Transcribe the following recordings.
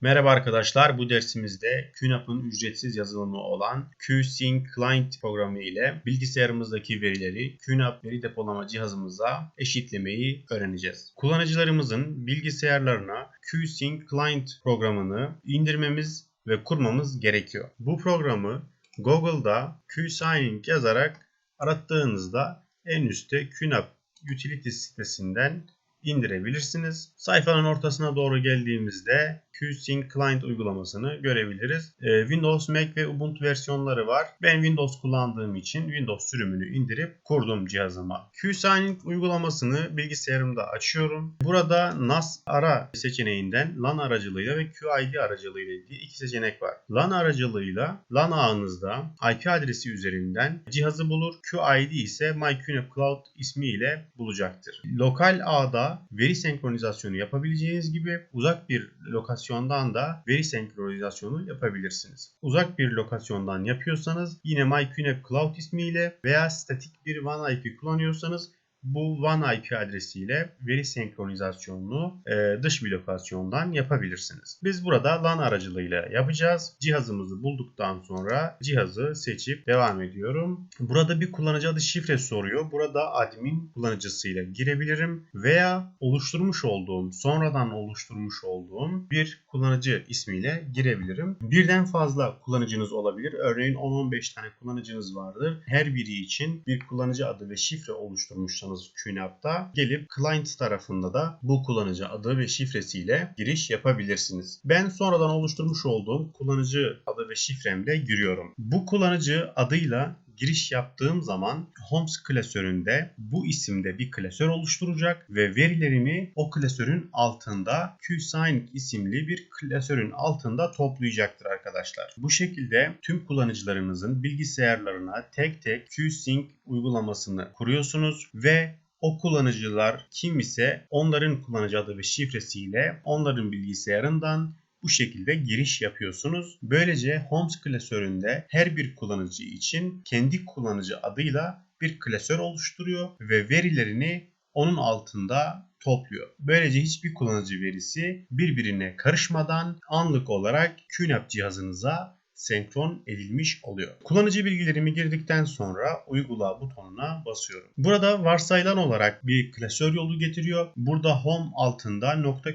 Merhaba arkadaşlar, bu dersimizde QNAP'ın ücretsiz yazılımı olan QSync Client programı ile bilgisayarımızdaki verileri QNAP veri depolama cihazımıza eşitlemeyi öğreneceğiz. Kullanıcılarımızın bilgisayarlarına QSync Client programını indirmemiz ve kurmamız gerekiyor. Bu programı Google'da QSync yazarak arattığınızda en üstte QNAP Utilities sitesinden indirebilirsiniz. Sayfanın ortasına doğru geldiğimizde QSync Client uygulamasını görebiliriz. Ee, Windows, Mac ve Ubuntu versiyonları var. Ben Windows kullandığım için Windows sürümünü indirip kurdum cihazıma. QSync uygulamasını bilgisayarımda açıyorum. Burada NAS ara seçeneğinden LAN aracılığıyla ve QID aracılığıyla diye iki seçenek var. LAN aracılığıyla LAN ağınızda IP adresi üzerinden cihazı bulur. QID ise MyQNAP Cloud ismiyle bulacaktır. Lokal ağda veri senkronizasyonu yapabileceğiniz gibi uzak bir lokasyon lokasyondan da veri senkronizasyonu yapabilirsiniz. Uzak bir lokasyondan yapıyorsanız yine MyQNAP Cloud ismiyle veya statik bir WAN IP kullanıyorsanız bu WAN IP adresiyle veri senkronizasyonunu e, dış bir lokasyondan yapabilirsiniz. Biz burada LAN aracılığıyla yapacağız. Cihazımızı bulduktan sonra cihazı seçip devam ediyorum. Burada bir kullanıcı adı şifre soruyor. Burada admin kullanıcısıyla girebilirim veya oluşturmuş olduğum, sonradan oluşturmuş olduğum bir kullanıcı ismiyle girebilirim. Birden fazla kullanıcınız olabilir. Örneğin 10-15 tane kullanıcınız vardır. Her biri için bir kullanıcı adı ve şifre oluşturmuşsanız kullandığınız QNAP'ta gelip client tarafında da bu kullanıcı adı ve şifresiyle giriş yapabilirsiniz. Ben sonradan oluşturmuş olduğum kullanıcı adı ve şifremle giriyorum. Bu kullanıcı adıyla giriş yaptığım zaman Homes klasöründe bu isimde bir klasör oluşturacak ve verilerimi o klasörün altında QSync isimli bir klasörün altında toplayacaktır arkadaşlar. Bu şekilde tüm kullanıcılarınızın bilgisayarlarına tek tek QSync uygulamasını kuruyorsunuz ve o kullanıcılar kim ise onların kullanıcı adı ve şifresiyle onların bilgisayarından bu şekilde giriş yapıyorsunuz. Böylece Homes klasöründe her bir kullanıcı için kendi kullanıcı adıyla bir klasör oluşturuyor ve verilerini onun altında topluyor. Böylece hiçbir kullanıcı verisi birbirine karışmadan anlık olarak QNAP cihazınıza senkron edilmiş oluyor. Kullanıcı bilgilerimi girdikten sonra uygula butonuna basıyorum. Burada varsayılan olarak bir klasör yolu getiriyor. Burada home altında nokta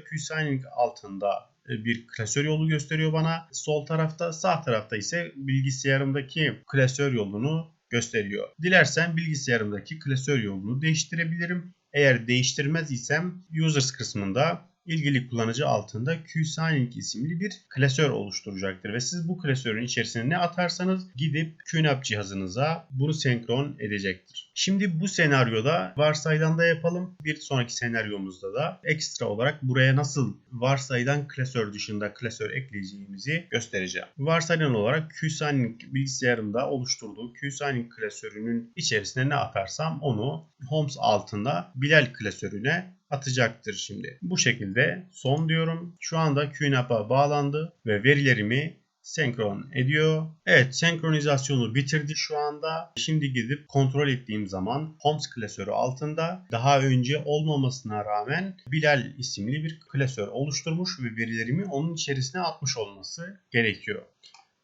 altında bir klasör yolu gösteriyor bana. Sol tarafta sağ tarafta ise bilgisayarımdaki klasör yolunu gösteriyor. Dilersen bilgisayarımdaki klasör yolunu değiştirebilirim. Eğer değiştirmez isem users kısmında ilgili kullanıcı altında QSigning isimli bir klasör oluşturacaktır. Ve siz bu klasörün içerisine ne atarsanız gidip QNAP cihazınıza bunu senkron edecektir. Şimdi bu senaryoda varsayılan da yapalım. Bir sonraki senaryomuzda da ekstra olarak buraya nasıl varsayılan klasör dışında klasör ekleyeceğimizi göstereceğim. Varsayılan olarak QSigning bilgisayarımda oluşturduğu QSigning klasörünün içerisine ne atarsam onu Homes altında Bilal klasörüne atacaktır şimdi. Bu şekilde son diyorum. Şu anda QNAP'a bağlandı ve verilerimi senkron ediyor. Evet senkronizasyonu bitirdi şu anda. Şimdi gidip kontrol ettiğim zaman Homes klasörü altında daha önce olmamasına rağmen Bilal isimli bir klasör oluşturmuş ve verilerimi onun içerisine atmış olması gerekiyor.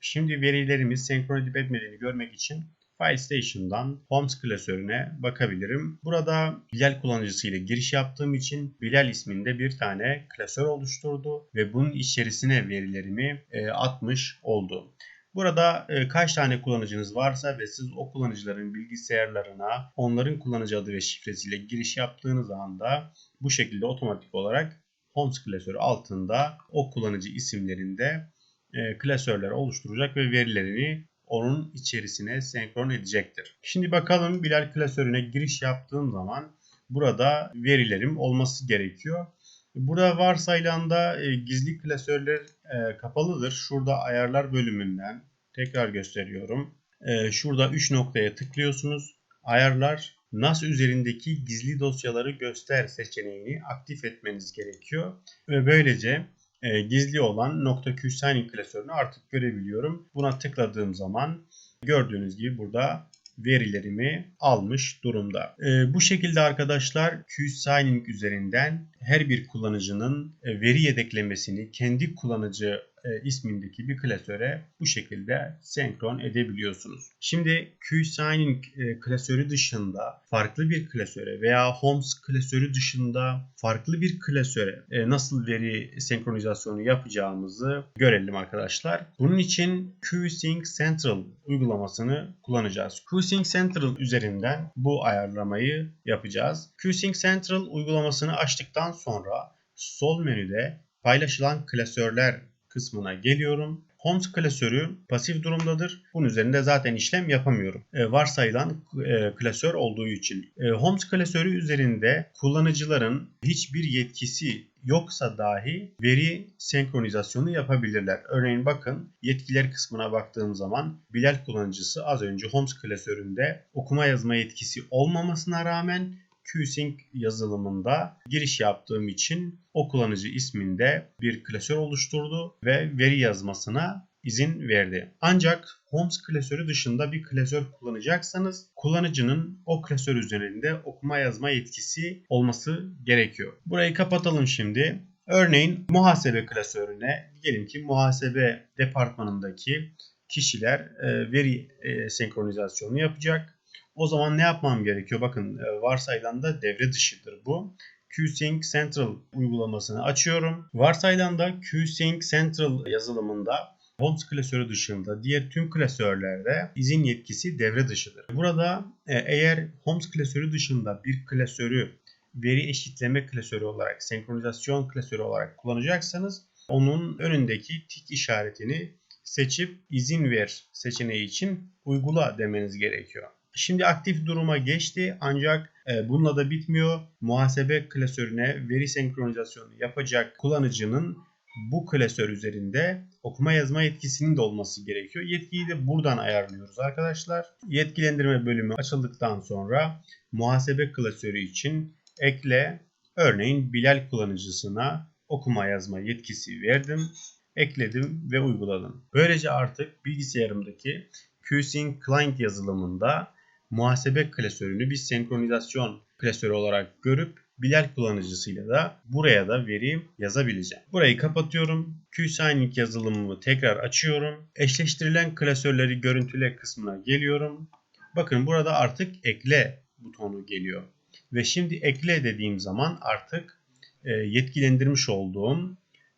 Şimdi verilerimi senkron edip etmediğini görmek için File Homes klasörüne bakabilirim. Burada Bilal kullanıcısı ile giriş yaptığım için Bilal isminde bir tane klasör oluşturdu ve bunun içerisine verilerimi e, atmış oldu. Burada e, kaç tane kullanıcınız varsa ve siz o kullanıcıların bilgisayarlarına onların kullanıcı adı ve şifresiyle giriş yaptığınız anda bu şekilde otomatik olarak Homes klasörü altında o kullanıcı isimlerinde e, klasörler oluşturacak ve verilerini onun içerisine senkron edecektir. Şimdi bakalım Bilal klasörüne giriş yaptığım zaman burada verilerim olması gerekiyor. Burada varsayılanda e, gizli klasörler e, kapalıdır. Şurada ayarlar bölümünden tekrar gösteriyorum. E, şurada 3 noktaya tıklıyorsunuz. Ayarlar NAS üzerindeki gizli dosyaları göster seçeneğini aktif etmeniz gerekiyor. Ve böylece e, gizli olan nokta .qsigning klasörünü artık görebiliyorum. Buna tıkladığım zaman gördüğünüz gibi burada verilerimi almış durumda. Ee, bu şekilde arkadaşlar QSigning üzerinden her bir kullanıcının e, veri yedeklemesini kendi kullanıcı e, ismindeki bir klasöre bu şekilde senkron edebiliyorsunuz. Şimdi QSigning e, klasörü dışında farklı bir klasöre veya Homes klasörü dışında farklı bir klasöre e, nasıl veri senkronizasyonu yapacağımızı görelim arkadaşlar. Bunun için QSync Central uygulamasını kullanacağız. QSync Central üzerinden bu ayarlamayı yapacağız. QSync Central uygulamasını açtıktan sonra sol menüde paylaşılan klasörler kısmına geliyorum. Homes klasörü pasif durumdadır. Bunun üzerinde zaten işlem yapamıyorum. E, varsayılan e, klasör olduğu için. E, Homes klasörü üzerinde kullanıcıların hiçbir yetkisi yoksa dahi veri senkronizasyonu yapabilirler. Örneğin bakın yetkiler kısmına baktığım zaman Bilal kullanıcısı az önce Homes klasöründe okuma yazma yetkisi olmamasına rağmen QSync yazılımında giriş yaptığım için o kullanıcı isminde bir klasör oluşturdu ve veri yazmasına izin verdi. Ancak Homes klasörü dışında bir klasör kullanacaksanız kullanıcının o klasör üzerinde okuma yazma yetkisi olması gerekiyor. Burayı kapatalım şimdi. Örneğin muhasebe klasörüne diyelim ki muhasebe departmanındaki kişiler e, veri e, senkronizasyonu yapacak. O zaman ne yapmam gerekiyor? Bakın e, varsayılan da devre dışıdır bu. QSync Central uygulamasını açıyorum. Varsayılan da QSync Central yazılımında Homes klasörü dışında diğer tüm klasörlerde izin yetkisi devre dışıdır. Burada e, eğer Homes klasörü dışında bir klasörü veri eşitleme klasörü olarak, senkronizasyon klasörü olarak kullanacaksanız onun önündeki tik işaretini seçip izin ver seçeneği için uygula demeniz gerekiyor. Şimdi aktif duruma geçti ancak e, bununla da bitmiyor. Muhasebe klasörüne veri senkronizasyonu yapacak kullanıcının bu klasör üzerinde okuma yazma yetkisinin de olması gerekiyor. Yetkiyi de buradan ayarlıyoruz arkadaşlar. Yetkilendirme bölümü açıldıktan sonra muhasebe klasörü için ekle örneğin Bilal kullanıcısına okuma yazma yetkisi verdim. Ekledim ve uyguladım. Böylece artık bilgisayarımdaki QSync Client yazılımında muhasebe klasörünü bir senkronizasyon klasörü olarak görüp Bilal kullanıcısıyla da buraya da veri yazabileceğim. Burayı kapatıyorum. QSigning yazılımımı tekrar açıyorum. Eşleştirilen klasörleri görüntüle kısmına geliyorum. Bakın burada artık ekle butonu geliyor. Ve şimdi ekle dediğim zaman artık e, yetkilendirmiş olduğum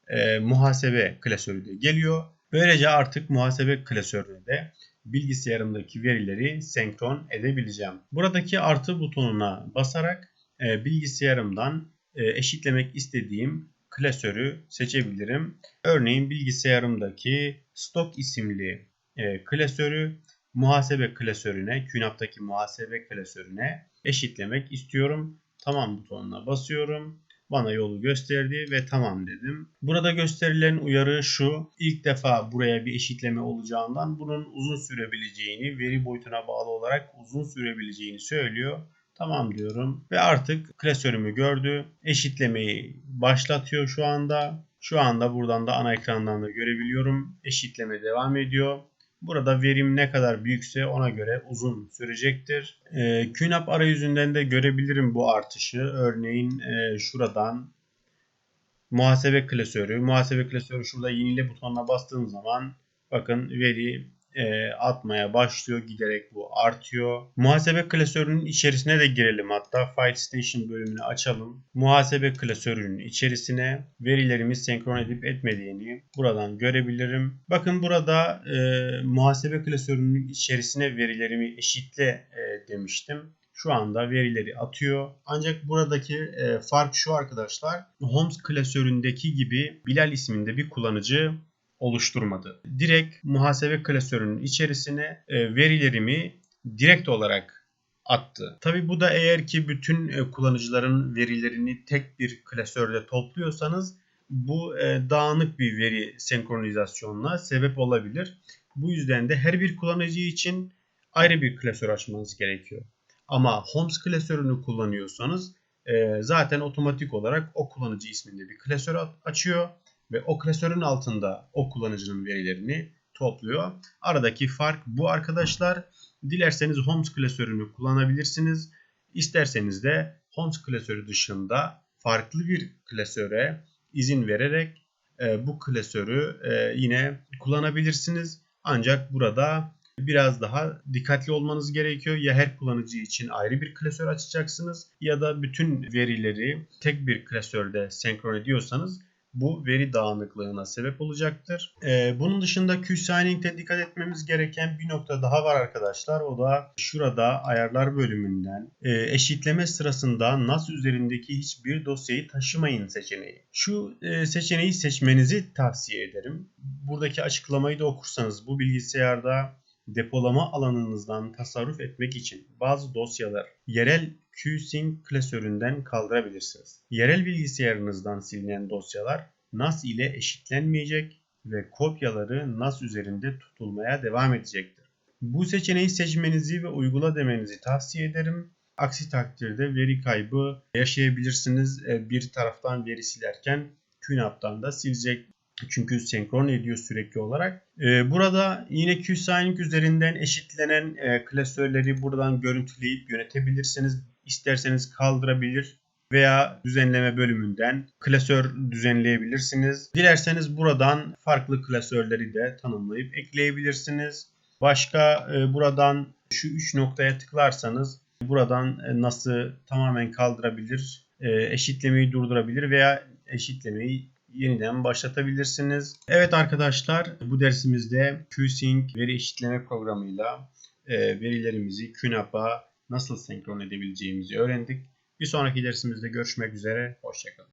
e, muhasebe klasörü de geliyor. Böylece artık muhasebe klasörüne de bilgisayarımdaki verileri senkron edebileceğim. Buradaki artı butonuna basarak e, bilgisayarımdan e, eşitlemek istediğim klasörü seçebilirim. Örneğin bilgisayarımdaki stok isimli e, klasörü muhasebe klasörüne, QNAP'taki muhasebe klasörüne eşitlemek istiyorum. Tamam butonuna basıyorum bana yolu gösterdi ve tamam dedim. Burada gösterilen uyarı şu. İlk defa buraya bir eşitleme olacağından bunun uzun sürebileceğini, veri boyutuna bağlı olarak uzun sürebileceğini söylüyor. Tamam diyorum ve artık klasörümü gördü. Eşitlemeyi başlatıyor şu anda. Şu anda buradan da ana ekrandan da görebiliyorum. Eşitleme devam ediyor. Burada verim ne kadar büyükse ona göre uzun sürecektir. E, QNAP arayüzünden de görebilirim bu artışı. Örneğin e, şuradan muhasebe klasörü. Muhasebe klasörü şurada yenile butonuna bastığım zaman bakın veri e, atmaya başlıyor. Giderek bu artıyor. Muhasebe klasörünün içerisine de girelim hatta. File Station bölümünü açalım. Muhasebe klasörünün içerisine verilerimiz senkron edip etmediğini buradan görebilirim. Bakın burada e, muhasebe klasörünün içerisine verilerimi eşitle e, demiştim şu anda verileri atıyor. Ancak buradaki e, fark şu arkadaşlar. Homes klasöründeki gibi Bilal isminde bir kullanıcı oluşturmadı. Direkt muhasebe klasörünün içerisine e, verilerimi direkt olarak attı. Tabi bu da eğer ki bütün e, kullanıcıların verilerini tek bir klasörde topluyorsanız bu e, dağınık bir veri senkronizasyonuna sebep olabilir. Bu yüzden de her bir kullanıcı için ayrı bir klasör açmanız gerekiyor. Ama Homes klasörünü kullanıyorsanız zaten otomatik olarak o kullanıcı isminde bir klasör açıyor ve o klasörün altında o kullanıcının verilerini topluyor. Aradaki fark bu arkadaşlar. Dilerseniz Homes klasörünü kullanabilirsiniz. İsterseniz de Homes klasörü dışında farklı bir klasöre izin vererek e, bu klasörü e, yine kullanabilirsiniz. Ancak burada biraz daha dikkatli olmanız gerekiyor. Ya her kullanıcı için ayrı bir klasör açacaksınız ya da bütün verileri tek bir klasörde senkron ediyorsanız bu veri dağınıklığına sebep olacaktır. Ee, bunun dışında QSigning'de dikkat etmemiz gereken bir nokta daha var arkadaşlar. O da şurada ayarlar bölümünden e, eşitleme sırasında NAS üzerindeki hiçbir dosyayı taşımayın seçeneği. Şu e, seçeneği seçmenizi tavsiye ederim. Buradaki açıklamayı da okursanız bu bilgisayarda depolama alanınızdan tasarruf etmek için bazı dosyalar yerel QSync klasöründen kaldırabilirsiniz. Yerel bilgisayarınızdan silinen dosyalar NAS ile eşitlenmeyecek ve kopyaları NAS üzerinde tutulmaya devam edecektir. Bu seçeneği seçmenizi ve uygula demenizi tavsiye ederim. Aksi takdirde veri kaybı yaşayabilirsiniz. Bir taraftan veri silerken QNAP'tan da silecek çünkü senkron ediyor sürekli olarak. Ee, burada yine QSigning üzerinden eşitlenen e, klasörleri buradan görüntüleyip yönetebilirsiniz. İsterseniz kaldırabilir veya düzenleme bölümünden klasör düzenleyebilirsiniz. Dilerseniz buradan farklı klasörleri de tanımlayıp ekleyebilirsiniz. Başka e, buradan şu 3 noktaya tıklarsanız buradan e, nasıl tamamen kaldırabilir, eşitlemeyi durdurabilir veya eşitlemeyi yeniden başlatabilirsiniz. Evet arkadaşlar bu dersimizde QSync veri eşitleme programıyla e, verilerimizi QNAP'a nasıl senkron edebileceğimizi öğrendik. Bir sonraki dersimizde görüşmek üzere. Hoşçakalın.